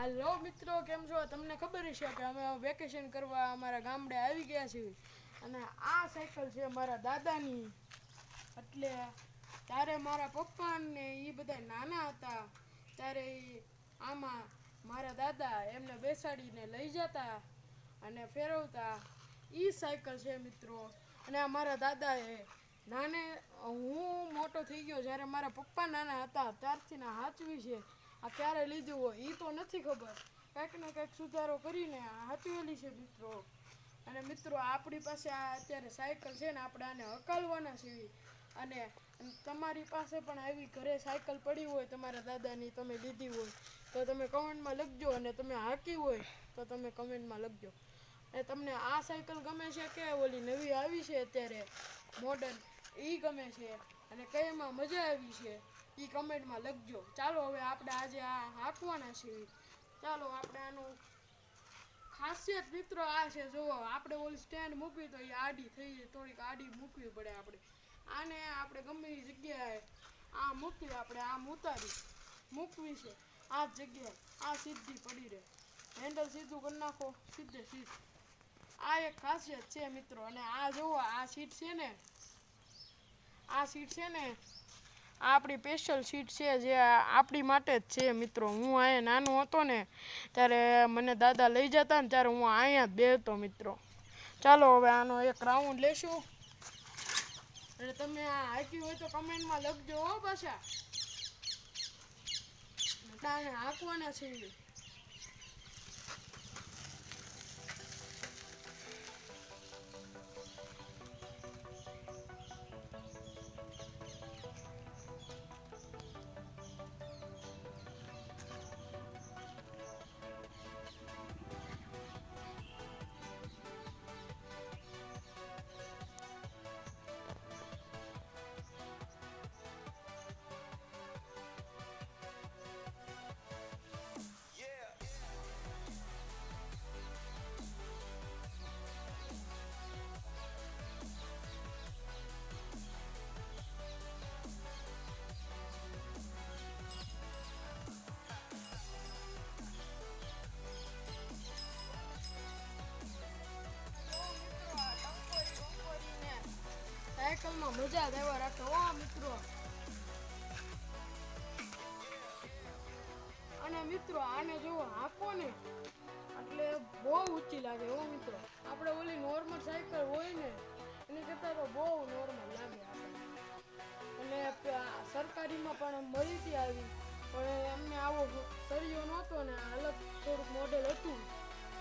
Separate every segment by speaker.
Speaker 1: હાલો મિત્રો, કેમ છો? તમને ખબર છે કે અમે વેકેશન કરવા અમારા ગામડે આવી ગયા છીએ અને આ સાયકલ છે મારા દાદાની. એટલે ત્યારે મારા પપ્પા ને એ બધા નાના હતા. ત્યારે આમાં મારા દાદા એમને બેસાડીને લઈ જતા અને ફેરવતા. એ સાયકલ છે મિત્રો. અને આ મારા દાદાએ નાને, હું મોટો થઈ ગયો જ્યારે મારા પપ્પા નાના હતા, ત્યારથી ના હાચવી છે. આ ક્યારે લીધું હોય એ તો નથી ખબર. કંઈક ને કંઈક સુધારો કરીને હાચવેલી છે મિત્રો. અને મિત્રો, આપણી પાસે આ અત્યારે સાયકલ છે ને, આપણે આને હકાલવાના છીએ અને તમારી પાસે પણ આવી ઘરે સાયકલ પડી હોય, તમારા દાદાની તમે લીધી હોય, તો તમે કમેન્ટમાં લખજો અને તમે હાકી હોય, તો તમે કમેન્ટમાં લખજો. અને તમને આ સાયકલ ગમે છે કે ઓલી નવી આવી છે અત્યારે મોડર્ન એ ગમે છે. અને કઈમાં મજા આવી છે. એ કમેન્ટમાં લખજો. ચાલો હવે આપણે આજે આ હાંકવાના છીએ. ચાલો આપણે આનું ખાસિયત મિત્રો આ છે, જુઓ, આપણે ઓલી સ્ટેન્ડ મૂકવી તો એ આડી થઈ જાય, થોડીક આડી મૂકવી પડે આપણે. આને આપણે ગમે એ જગ્યાએ આ મૂકવી આપણે આમ ઉતારી. મૂકવી છે, આ જગ્યાએ. આ સીધી પડી રહે. હેન્ડલ સીધું કરી નાખો, સીધે સીધ. આ એક ખાસિયત છે મિત્રો, અને આ જુઓ, આ સીટ છે ને, આ સીટ છે ને આ આપણી સ્પેશિયલ સીટ છે જે આપણી માટે જ છે મિત્રો. હું અહીંયા નાનો હતો ને, ત્યારે મને દાદા લઈ જતા ને ત્યારે હું અહીંયા જ બેહતો મિત્રો. ચાલો હવે આનો એક રાઉન્ડ લેશું. અને તમે આ હાંકી હોય તો કમેન્ટમાં લખજો હો પાછા. હાંકવાના છે. સાયકલમાં મજા જ આવ્યા રાખે. ઓ મિત્રો. અને મિત્રો, આને જો હાંકો ને, એટલે બહુ ઊંચી લાગે, હો, મિત્રો. આપણે ઓલી નોર્મલ સાયકલ હોય ને, એની કરતાં તો બહુ નોર્મલ લાગે આપણને અને સરકારીમાં પણ મળી હતી આવી, પણ એમને આવો સરિયો નહોતો ને અલગ થોડુંક મોડેલ હતું.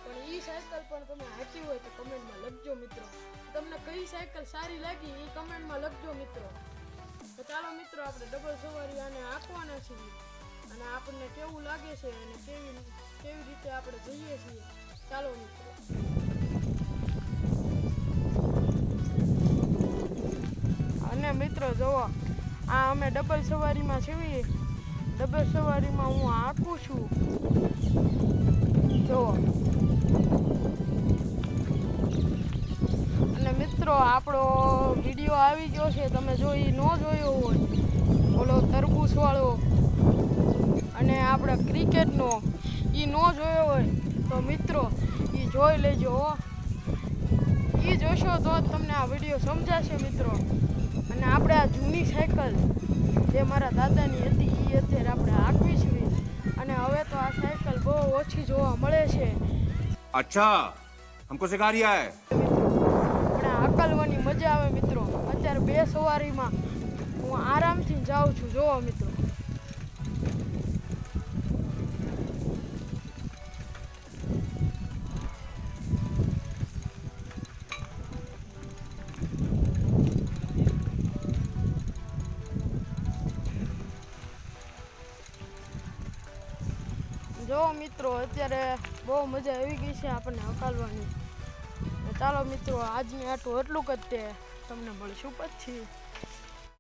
Speaker 1: પણ એ સાયકલ પણ તમે હાચી હોય તો કમેન્ટમાં લખજો, મિત્રો. કઈ સાયકલ સારી લાગી એ કમેન્ટમાં લખજો મિત્રો. તો ચાલો મિત્રો, આપણે ડબલ સવારી આને આપવાના છીએ. અને આપણને કેવું લાગે છે અને કેવી કેવી રીતે આપણે જઈએ છીએ. ચાલો મિત્રો. અને મિત્રો, જુઓ, આ અમે ડબલ સવારીમાં છીએ. ડબલ સવારીમાં હું આંકું છું. મિત્રો, આપણો વીડિયો આવી ગયો છે. તમે જોઈ ન જોયો હોય ઓલો તરબૂચવાળો. અને આપણે ક્રિકેટનો એ ન જોયો હોય, તો મિત્રો એ જોઈ લેજો એ જોશો તો તમને આ વીડિયો સમજાશે મિત્રો. અને આપણે આ જૂની સાયકલ જે મારા દાદાની હતી એ અત્યારે આપણે હાંકવી છે. અને હવે તો આ સાયકલ બહુ ઓછી જોવા મળે છે.
Speaker 2: અચ્છા, હમકો સિખા રહ્યા હે
Speaker 1: પણ મજા આવે મિત્રો. અત્યારે બે સવારીમાં હું આરામથી જાઉં છું. જોવો મિત્રો. જો મિત્રો, અત્યારે બહુ મજા આવી ગઈ છે આપણને હકાલવાની ચાલો મિત્રો આજની આટલું એટલું જ તે. તમને મળીશું પછી.